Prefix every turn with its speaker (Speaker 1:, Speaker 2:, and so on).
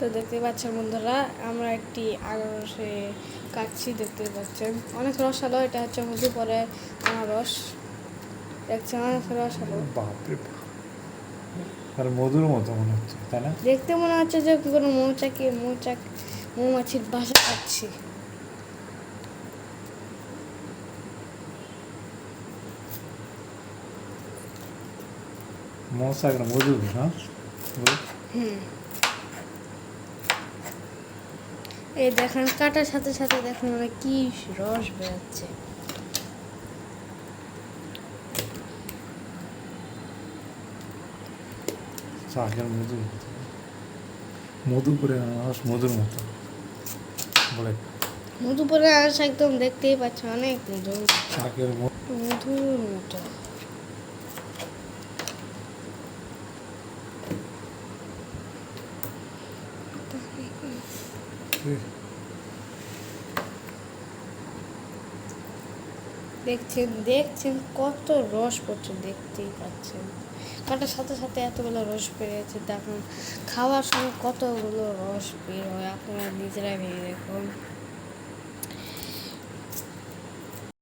Speaker 1: তো দেখতে পাচ্ছেন বন্ধুরা আমরা একটি আনারসে কাটছি দেখতে পাচ্ছেন। অনেক রস রসালো এটা হচ্ছে মধু পরে আনারস। দেখছেন অনেক রসালো
Speaker 2: বাপরে বাপ। আর মধুর মতো মনে হচ্ছে তাই না?
Speaker 1: দেখতে মনে হচ্ছে যে কোনো মৌচাকি মৌচাক মৌমাছির বাসা খাচ্ছি
Speaker 2: মশাক না মধু না
Speaker 1: হুম। এই দেখেন কাটার সাথে সাথে দেখেন মানে কি রস বেরোচ্ছে।
Speaker 2: শাকের মধু। মধু আনারস মধুর মতো। বলে
Speaker 1: আনারস একদম দেখতেই পাচ্ছেন অনেক
Speaker 2: মধু।
Speaker 1: মধুর মতো। দেখছেন দেখছেন, কত রস পড়ছে, দেখতেই পাচ্ছেন। কাটার সাথে সাথে এতগুলো রস বেরিয়েছে দেখুন, খাওয়ার সময় কতগুলো রস বের হয়, আপনারা নিজেরাই ভেবে দেখুন।